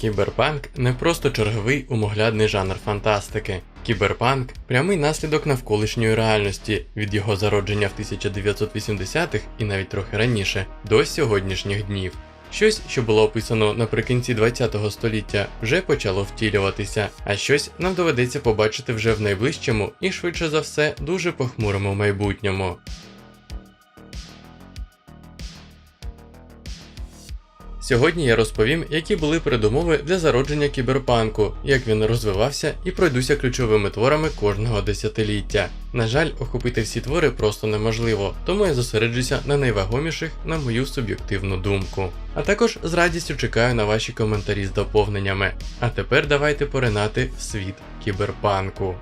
Кіберпанк не просто черговий умоглядний жанр фантастики. Кіберпанк прямий наслідок навколишньої реальності від його зародження в 1980-х і навіть трохи раніше до сьогоднішніх днів. Щось, що було описано наприкінці 20-го століття, вже почало втілюватися, а щось нам доведеться побачити вже в найближчому і швидше за все дуже похмурому майбутньому. Сьогодні я розповім, які були передумови для зародження кіберпанку, як він розвивався і пройдуся ключовими творами кожного десятиліття. На жаль, охопити всі твори просто неможливо, тому я зосереджуся на найвагоміших, на мою суб'єктивну думку. А також з радістю чекаю на ваші коментарі з доповненнями. А тепер давайте поринати в світ кіберпанку.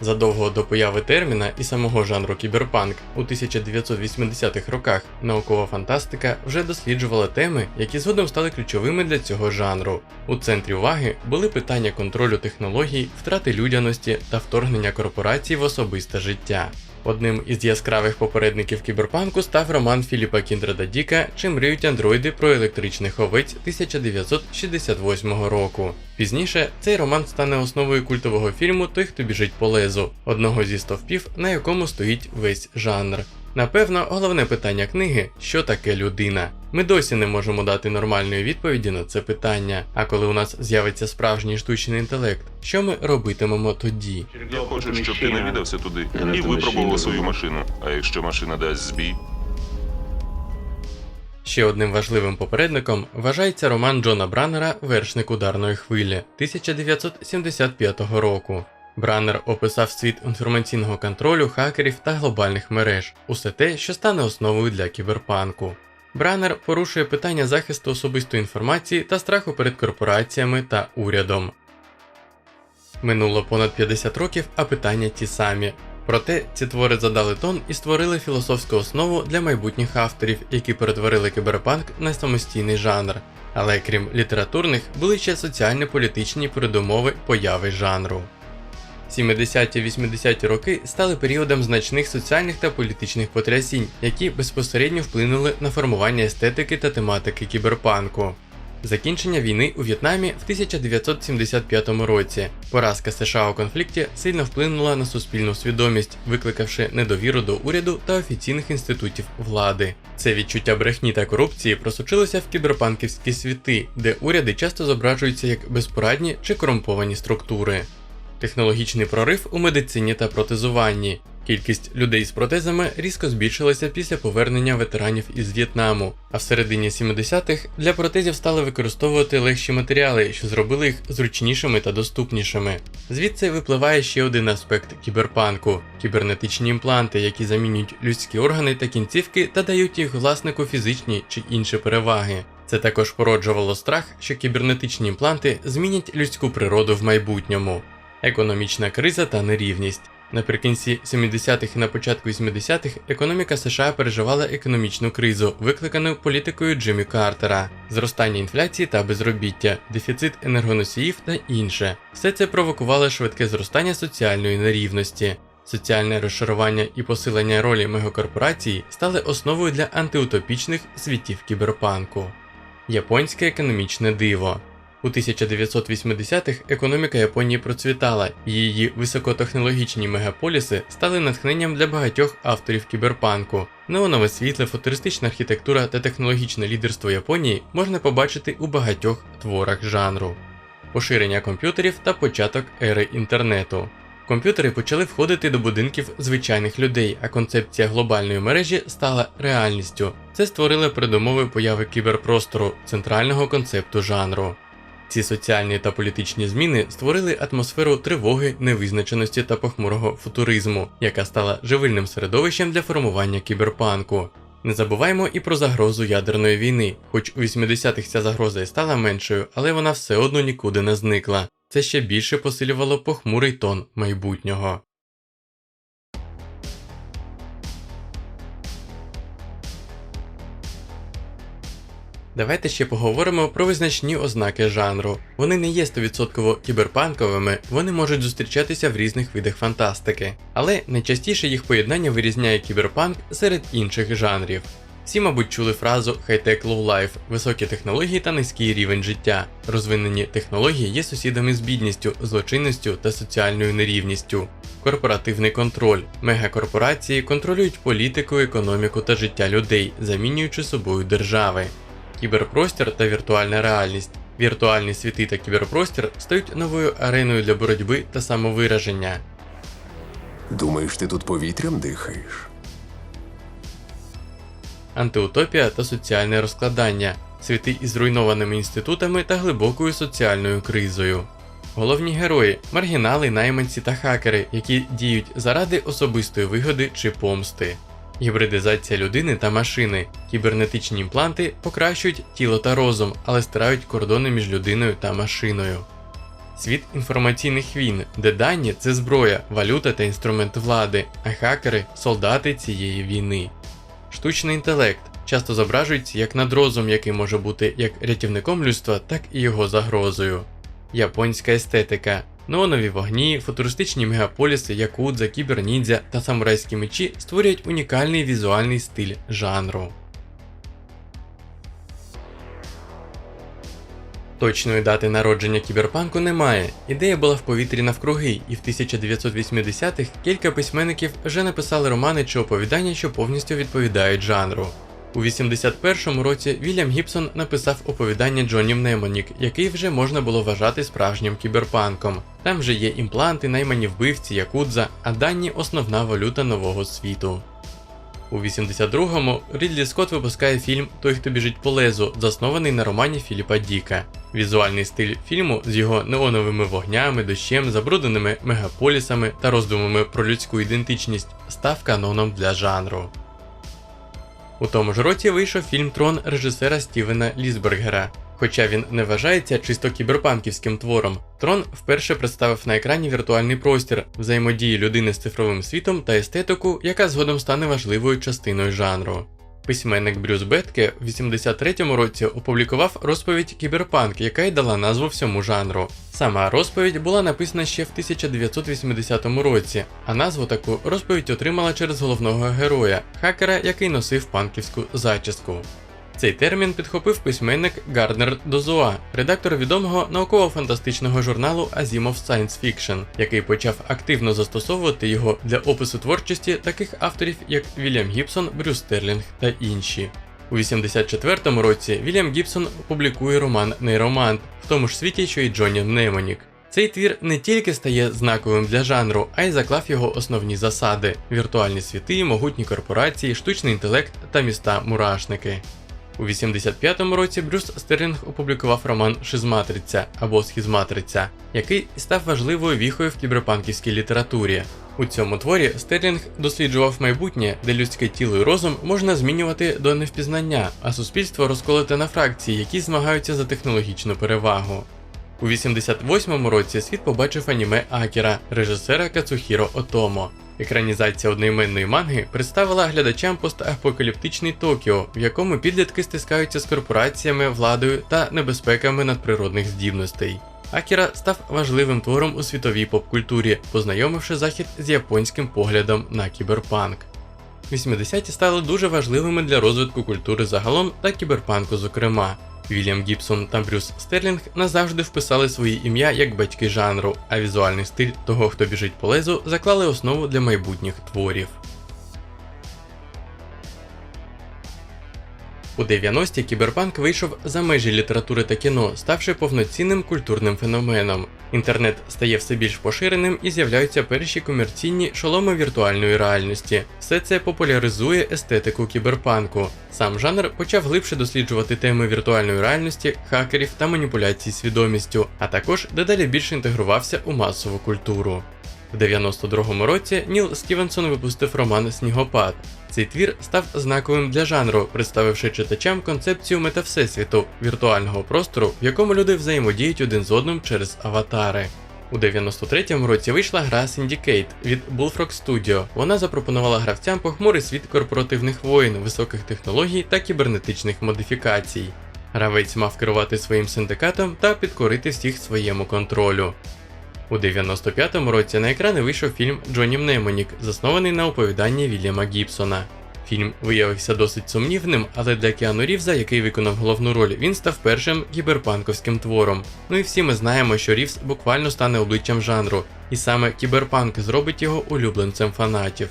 Задовго до появи терміна і самого жанру кіберпанк у 1980-х роках наукова фантастика вже досліджувала теми, які згодом стали ключовими для цього жанру. У центрі уваги були питання контролю технологій, втрати людяності та вторгнення корпорацій в особисте життя. Одним із яскравих попередників кіберпанку став роман Філіпа Кіндрада Діка Чи мріють андроїди про електричних овець 1968 року. Пізніше цей роман стане основою культового фільму Той, хто біжить по лезу, одного зі стовпів, на якому стоїть весь жанр. Напевно, головне питання книги що таке людина. Ми досі не можемо дати нормальної відповіді на це питання. А коли у нас з'явиться справжній штучний інтелект, що ми робитимемо тоді? Я хочу, щоб ти навідався туди і випробував свою машину. А якщо машина дасть збій, Ще одним важливим попередником вважається роман Джона Браннера Вершник ударної хвилі 1975 року. Браннер описав світ інформаційного контролю, хакерів та глобальних мереж, усе те, що стане основою для кіберпанку. Браннер порушує питання захисту особистої інформації та страху перед корпораціями та урядом. Минуло понад 50 років, а питання ті самі. Проте ці твори задали тон і створили філософську основу для майбутніх авторів, які перетворили кіберпанк на самостійний жанр. Але крім літературних, були ще соціально-політичні передумови появи жанру. 70-80-ті роки стали періодом значних соціальних та політичних потрясінь, які безпосередньо вплинули на формування естетики та тематики кіберпанку. Закінчення війни у В'єтнамі в 1975 році. Поразка США у конфлікті сильно вплинула на суспільну свідомість, викликавши недовіру до уряду та офіційних інститутів влади. Це відчуття брехні та корупції просочилося в кіберпанківські світи, де уряди часто зображуються як безпорадні чи корумповані структури. Технологічний прорив у медицині та протезуванні. Кількість людей з протезами різко збільшилася після повернення ветеранів із В'єтнаму, а в середині 70-х для протезів стали використовувати легші матеріали, що зробили їх зручнішими та доступнішими. Звідси випливає ще один аспект кіберпанку кібернетичні імпланти, які замінюють людські органи та кінцівки та дають їх власнику фізичні чи інші переваги. Це також породжувало страх, що кібернетичні імпланти змінять людську природу в майбутньому. Економічна криза та нерівність. Наприкінці 70-х і на початку 80-х економіка США переживала економічну кризу, викликану політикою Джиммі Картера, зростання інфляції та безробіття, дефіцит енергоносіїв та інше. Все це провокувало швидке зростання соціальної нерівності. Соціальне розшарування і посилення ролі мегакорпорацій стали основою для антиутопічних світів кіберпанку. Японське економічне диво. У 1980-х економіка Японії процвітала, її високотехнологічні мегаполіси стали натхненням для багатьох авторів кіберпанку. Неонове світле, футуристична архітектура та технологічне лідерство Японії можна побачити у багатьох творах жанру. Поширення комп'ютерів та початок ери інтернету. Комп'ютери почали входити до будинків звичайних людей, а концепція глобальної мережі стала реальністю. Це створило передумови появи кіберпростору, центрального концепту жанру. Ці соціальні та політичні зміни створили атмосферу тривоги, невизначеності та похмурого футуризму, яка стала живильним середовищем для формування кіберпанку. Не забуваємо і про загрозу ядерної війни, хоч у 80-х ця загроза і стала меншою, але вона все одно нікуди не зникла. Це ще більше посилювало похмурий тон майбутнього. Давайте ще поговоримо про визначні ознаки жанру. Вони не є 100% кіберпанковими, вони можуть зустрічатися в різних видах фантастики, але найчастіше їх поєднання вирізняє кіберпанк серед інших жанрів. Всі, мабуть, чули фразу хай-тек лоу-лайф, високі технології та низький рівень життя. Розвинені технології є сусідами з бідністю, злочинністю та соціальною нерівністю. Корпоративний контроль. Мегакорпорації контролюють політику, економіку та життя людей, замінюючи собою держави. Кіберпростір та віртуальна реальність. Віртуальні світи та кіберпростір стають новою ареною для боротьби та самовираження. Думаєш, ти тут повітрям дихаєш? антиутопія та соціальне розкладання, світи із зруйнованими інститутами та глибокою соціальною кризою. Головні герої маргінали, найманці та хакери, які діють заради особистої вигоди чи помсти. Гібридизація людини та машини. Кібернетичні імпланти покращують тіло та розум, але стирають кордони між людиною та машиною. Світ інформаційних війн, де дані це зброя, валюта та інструмент влади, а хакери солдати цієї війни. Штучний інтелект часто зображується як надрозум, який може бути як рятівником людства, так і його загрозою. Японська естетика. Неонові вогні, футуристичні мегаполіси, якудза, кіберніндзя та самурайські мечі створюють унікальний візуальний стиль жанру. Точної дати народження кіберпанку немає. Ідея була в повітрі навкруги, і в 1980-х кілька письменників вже написали романи чи оповідання, що повністю відповідають жанру. У 81-му році Вільям Гібсон написав оповідання Джонні Мнемонік, який вже можна було вважати справжнім кіберпанком. Там же є імпланти, наймані вбивці, якудза, а дані основна валюта нового світу. У 82-му Рідлі Скотт випускає фільм Той, хто біжить по лезу, заснований на романі Філіпа Діка. Візуальний стиль фільму з його неоновими вогнями, дощем, забрудненими мегаполісами та роздумами про людську ідентичність став каноном для жанру. У тому ж році вийшов фільм Трон режисера Стівена Лісбергера. Хоча він не вважається чисто кіберпанківським твором, Трон вперше представив на екрані віртуальний простір, взаємодії людини з цифровим світом та естетику, яка згодом стане важливою частиною жанру. Письменник Брюс Бетке в 83-му році опублікував розповідь Кіберпанк, яка й дала назву всьому жанру. Сама розповідь була написана ще в 1980 році, а назву таку розповідь отримала через головного героя, хакера, який носив панківську зачіску. Цей термін підхопив письменник Гарднер Дозуа, редактор відомого науково-фантастичного журналу Asimov Science Fiction, який почав активно застосовувати його для опису творчості таких авторів, як Вільям Гібсон, Брюс Стерлінг та інші. У 84-му році Вільям Гібсон публікує роман Нейромант в тому ж світі, що й Джонні Мнемонік. Цей твір не тільки стає знаковим для жанру, а й заклав його основні засади: віртуальні світи, могутні корпорації, штучний інтелект та міста-мурашники. У 85-му році Брюс Стерлінг опублікував роман Шизматриця або Схізматриця, який став важливою віхою в кіберпанківській літературі. У цьому творі Стерлінг досліджував майбутнє, де людське тіло і розум можна змінювати до невпізнання, а суспільство розколоте на фракції, які змагаються за технологічну перевагу. У 88-му році світ побачив аніме Акіра режисера Кацухіро Отомо. Екранізація одноіменної манги представила глядачам постапокаліптичний Токіо, в якому підлітки стискаються з корпораціями, владою та небезпеками надприродних здібностей. Акіра став важливим твором у світовій поп-культурі, познайомивши захід з японським поглядом на кіберпанк. 80-ті стали дуже важливими для розвитку культури загалом та кіберпанку зокрема. Вільям Гібсон та Брюс Стерлінг назавжди вписали свої ім'я як батьки жанру, а візуальний стиль того, хто біжить по лезу, заклали основу для майбутніх творів. У 90-ті кіберпанк вийшов за межі літератури та кіно, ставши повноцінним культурним феноменом. Інтернет стає все більш поширеним і з'являються перші комерційні шоломи віртуальної реальності. Все це популяризує естетику кіберпанку. Сам жанр почав глибше досліджувати теми віртуальної реальності, хакерів та маніпуляцій свідомістю, а також дедалі більше інтегрувався у масову культуру. В 92-му році Ніл Стівенсон випустив роман Снігопад. Цей твір став знаковим для жанру, представивши читачам концепцію метавсесвіту віртуального простору, в якому люди взаємодіють один з одним через аватари. У 93-му році вийшла гра Syndicate від Bullfrog Studio. Вона запропонувала гравцям похмурий світ корпоративних воїн, високих технологій та кібернетичних модифікацій. Гравець мав керувати своїм синдикатом та підкорити всіх своєму контролю. У 95-му році на екрани вийшов фільм Джонні Мнемонік, заснований на оповіданні Вільяма Гібсона. Фільм виявився досить сумнівним, але для Кіану Рівза, який виконав головну роль, він став першим кіберпанковським твором. Ну і всі ми знаємо, що Рівз буквально стане обличчям жанру, і саме кіберпанк зробить його улюбленцем фанатів.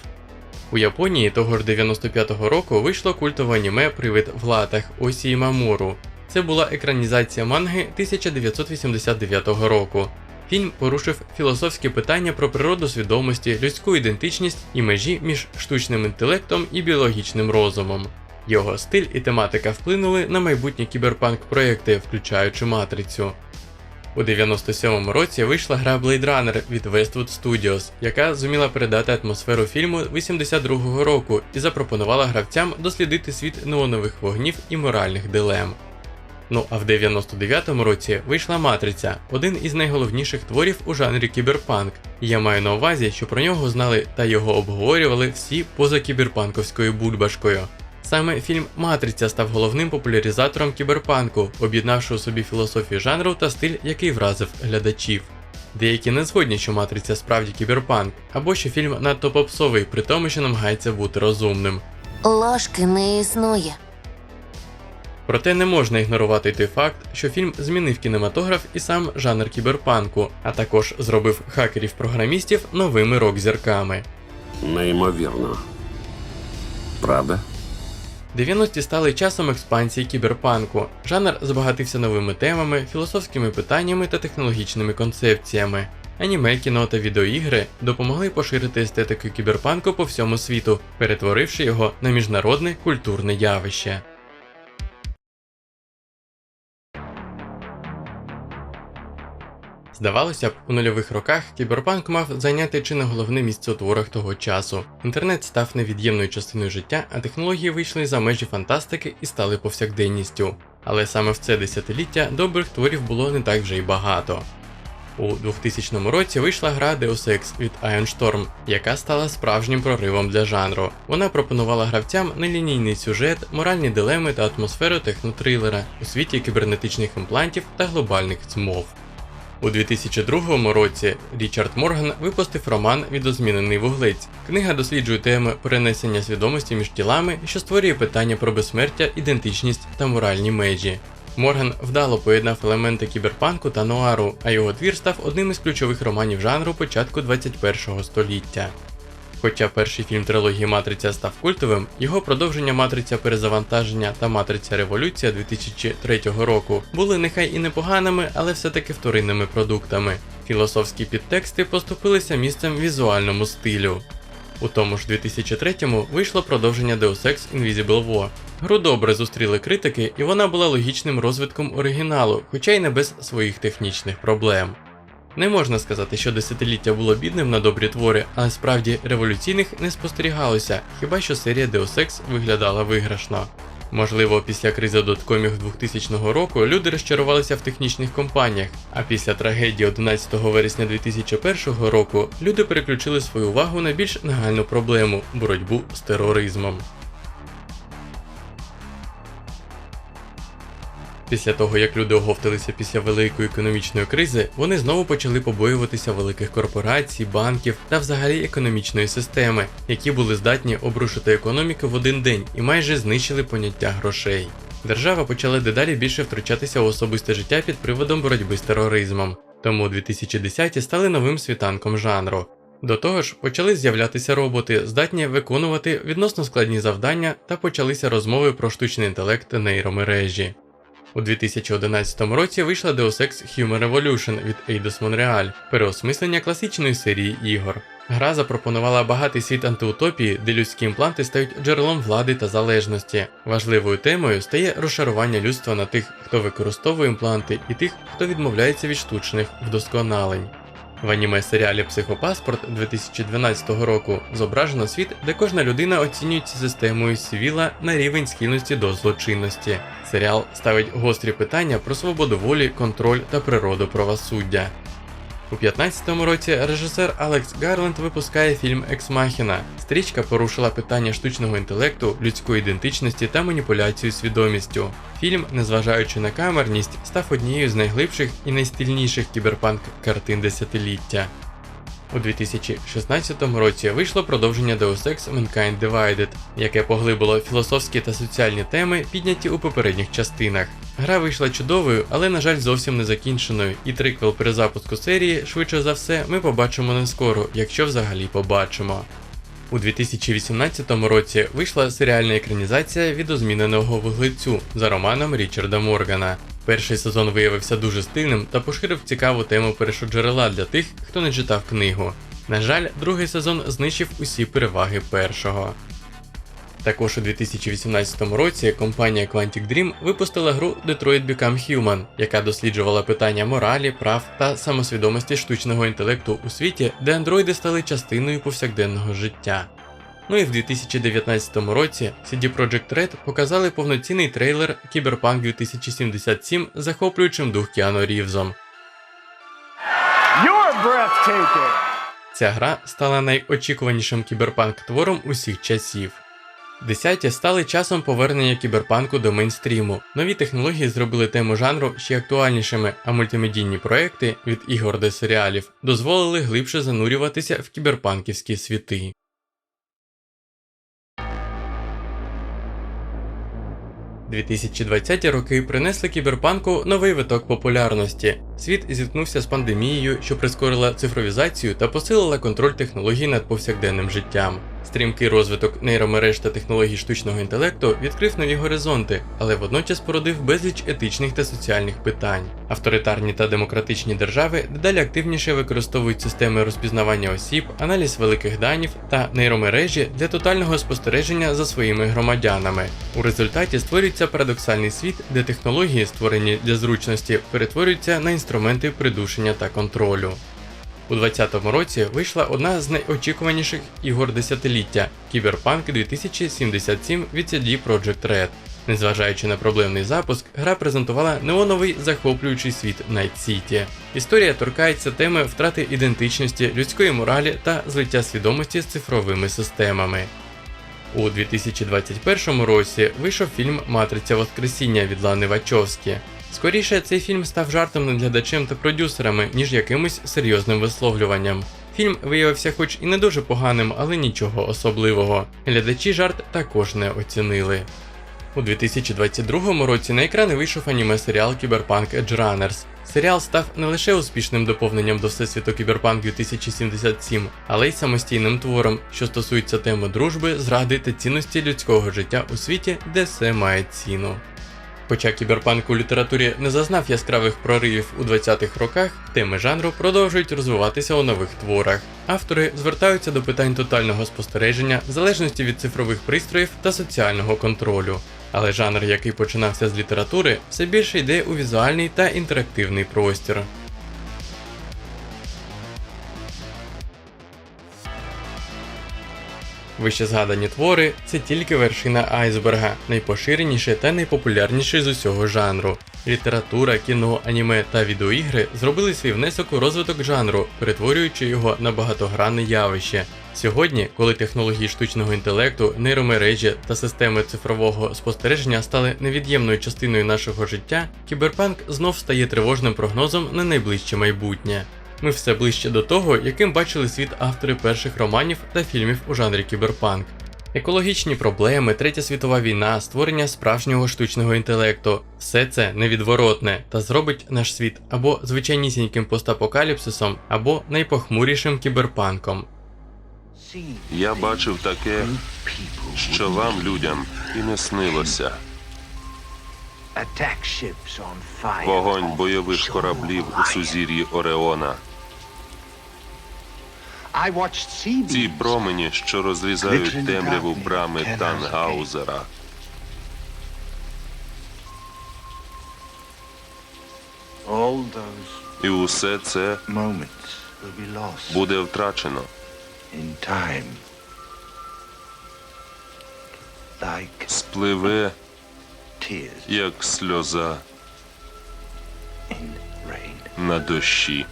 У Японії того ж 95-го року вийшло культове аніме Привид в латах Осії Мамуру. Це була екранізація манги 1989 року. Фільм порушив філософські питання про природу свідомості, людську ідентичність і межі між штучним інтелектом і біологічним розумом. Його стиль і тематика вплинули на майбутні кіберпанк проекти, включаючи матрицю. У 97-му році вийшла гра Blade Runner від Westwood Studios, яка зуміла передати атмосферу фільму 82-го року і запропонувала гравцям дослідити світ неонових вогнів і моральних дилем. Ну а в 99-му році вийшла Матриця, один із найголовніших творів у жанрі кіберпанк. Я маю на увазі, що про нього знали та його обговорювали всі поза кіберпанковською бульбашкою. Саме фільм Матриця став головним популяризатором кіберпанку, об'єднавши у собі філософію жанру та стиль, який вразив глядачів. Деякі не згодні, що Матриця справді кіберпанк, або що фільм надто попсовий, при тому, що намагається бути розумним. Ложки не існує. Проте не можна ігнорувати той факт, що фільм змінив кінематограф і сам жанр кіберпанку, а також зробив хакерів-програмістів новими рок-зірками. Неймовірно. Правда? 90-ті стали часом експансії кіберпанку. Жанр збагатився новими темами, філософськими питаннями та технологічними концепціями. Аніме, кіно та відеоігри допомогли поширити естетику кіберпанку по всьому світу, перетворивши його на міжнародне культурне явище. Здавалося б, у нульових роках кіберпанк мав зайняти чи не головне місце у творах того часу. Інтернет став невід'ємною частиною життя, а технології вийшли за межі фантастики і стали повсякденністю. Але саме в це десятиліття добрих творів було не так вже й багато. У 2000 році вийшла гра Deus Ex від Iron Storm, яка стала справжнім проривом для жанру. Вона пропонувала гравцям нелінійний сюжет, моральні дилеми та атмосферу технотрилера у світі кібернетичних імплантів та глобальних змов. У 2002 році Річард Морган випустив роман Відозмінений вуглець. Книга досліджує теми перенесення свідомості між тілами, що створює питання про безсмертя, ідентичність та моральні межі. Морган вдало поєднав елементи кіберпанку та нуару, а його твір став одним із ключових романів жанру початку 21 століття. Хоча перший фільм трилогії Матриця став культовим, його продовження Матриця перезавантаження та Матриця Революція 2003 року були нехай і непоганими, але все-таки вторинними продуктами. Філософські підтексти поступилися місцем візуальному стилю. У тому ж 2003-му вийшло продовження Deus Ex Invisible War. Гру добре зустріли критики, і вона була логічним розвитком оригіналу, хоча й не без своїх технічних проблем. Не можна сказати, що десятиліття було бідним на добрі твори, але справді революційних не спостерігалося, хіба що серія Deus Ex виглядала виграшно. Можливо, після кризи доткомів 2000 року люди розчарувалися в технічних компаніях, а після трагедії 11 вересня 2001 року люди переключили свою увагу на більш нагальну проблему боротьбу з тероризмом. Після того, як люди оговталися після великої економічної кризи, вони знову почали побоюватися великих корпорацій, банків та взагалі економічної системи, які були здатні обрушити економіку в один день і майже знищили поняття грошей. Держава почала дедалі більше втручатися у особисте життя під приводом боротьби з тероризмом, тому 2010-ті стали новим світанком жанру. До того ж, почали з'являтися роботи, здатні виконувати відносно складні завдання, та почалися розмови про штучний інтелект нейромережі. У 2011 році вийшла Deus Ex Human Revolution від Eidos Montreal, переосмислення класичної серії ігор. Гра запропонувала багатий світ антиутопії, де людські імпланти стають джерелом влади та залежності. Важливою темою стає розшарування людства на тих, хто використовує імпланти, і тих, хто відмовляється від штучних вдосконалень. В аніме серіалі Психопаспорт 2012 року зображено світ, де кожна людина оцінюється системою Сівіла на рівень схильності до злочинності. Серіал ставить гострі питання про свободу волі, контроль та природу правосуддя. У 15-му році режисер Алекс Гарленд випускає фільм Екс Махіна. Стрічка порушила питання штучного інтелекту, людської ідентичності та маніпуляцію свідомістю. Фільм, незважаючи на камерність, став однією з найглибших і найстильніших кіберпанк картин десятиліття. У 2016 році вийшло продовження Deus Ex Mankind Divided, яке поглибило філософські та соціальні теми, підняті у попередніх частинах. Гра вийшла чудовою, але, на жаль, зовсім не закінченою, і триквел перезапуску серії, швидше за все, ми побачимо не скоро, якщо взагалі побачимо. У 2018 році вийшла серіальна екранізація відозміненого вуглецю за романом Річарда Моргана. Перший сезон виявився дуже стильним та поширив цікаву тему першоджерела для тих, хто не читав книгу. На жаль, другий сезон знищив усі переваги першого. Також у 2018 році компанія Quantic Dream випустила гру Detroit Become Human, яка досліджувала питання моралі, прав та самосвідомості штучного інтелекту у світі, де андроїди стали частиною повсякденного життя. Ну і в 2019 році CD Projekt Red показали повноцінний трейлер Cyberpunk 2077 захоплюючим дух Кіану Рівзом. Ця гра стала найочікуванішим кіберпанк-твором усіх часів. Десяті стали часом повернення кіберпанку до мейнстріму. Нові технології зробили тему жанру ще актуальнішими, а мультимедійні проекти від ігор до серіалів дозволили глибше занурюватися в кіберпанківські світи. – 2020 роки принесли кіберпанку новий виток популярності. Світ зіткнувся з пандемією, що прискорила цифровізацію та посилила контроль технологій над повсякденним життям. Стрімкий розвиток нейромереж та технологій штучного інтелекту відкрив нові горизонти, але водночас породив безліч етичних та соціальних питань. Авторитарні та демократичні держави дедалі активніше використовують системи розпізнавання осіб, аналіз великих данів та нейромережі для тотального спостереження за своїми громадянами. У результаті створюється парадоксальний світ, де технології, створені для зручності, перетворюються на інструменти придушення та контролю. У 2020 році вийшла одна з найочікуваніших ігор десятиліття Cyberpunk 2077 від CD Projekt Red. Незважаючи на проблемний запуск, гра презентувала неоновий захоплюючий світ Night City. Історія торкається теми втрати ідентичності, людської моралі та злиття свідомості з цифровими системами. У 2021 році вийшов фільм Матриця Воскресіння від Лани Вачовські. Скоріше, цей фільм став жартом над глядачем та продюсерами, ніж якимось серйозним висловлюванням. Фільм виявився хоч і не дуже поганим, але нічого особливого. Глядачі жарт також не оцінили. У 2022 році на екрани вийшов аніме-серіал Cyberpunk Edge Runners. Серіал став не лише успішним доповненням до всесвіту Cyberpunk 2077, але й самостійним твором, що стосується теми дружби, зради та цінності людського життя у світі, де все має ціну. Хоча кіберпанк у літературі не зазнав яскравих проривів у 20-х роках, теми жанру продовжують розвиватися у нових творах. Автори звертаються до питань тотального спостереження, залежності від цифрових пристроїв та соціального контролю. Але жанр, який починався з літератури, все більше йде у візуальний та інтерактивний простір. Вище згадані твори це тільки вершина айсберга, найпоширеніший та найпопулярніший з усього жанру. Література, кіно, аніме та відеоігри зробили свій внесок у розвиток жанру, перетворюючи його на багатогранне явище. Сьогодні, коли технології штучного інтелекту, нейромережі та системи цифрового спостереження стали невід'ємною частиною нашого життя, кіберпанк знов стає тривожним прогнозом на найближче майбутнє. Ми все ближче до того, яким бачили світ автори перших романів та фільмів у жанрі кіберпанк. Екологічні проблеми, Третя світова війна, створення справжнього штучного інтелекту все це невідворотне та зробить наш світ або звичайнісіньким постапокаліпсисом, або найпохмурішим кіберпанком. Я бачив таке, що вам, людям, і не снилося. Вогонь бойових кораблів у сузір'ї Ореона. Ці промені, що розрізають темряву брами Тангаузера. І усе це буде втрачено, спливе, як сльоза на дощі.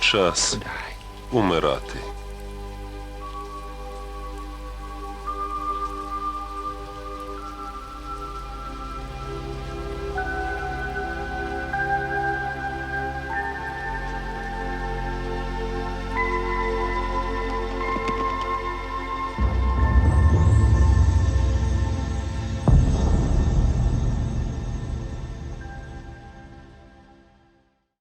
Час умирати.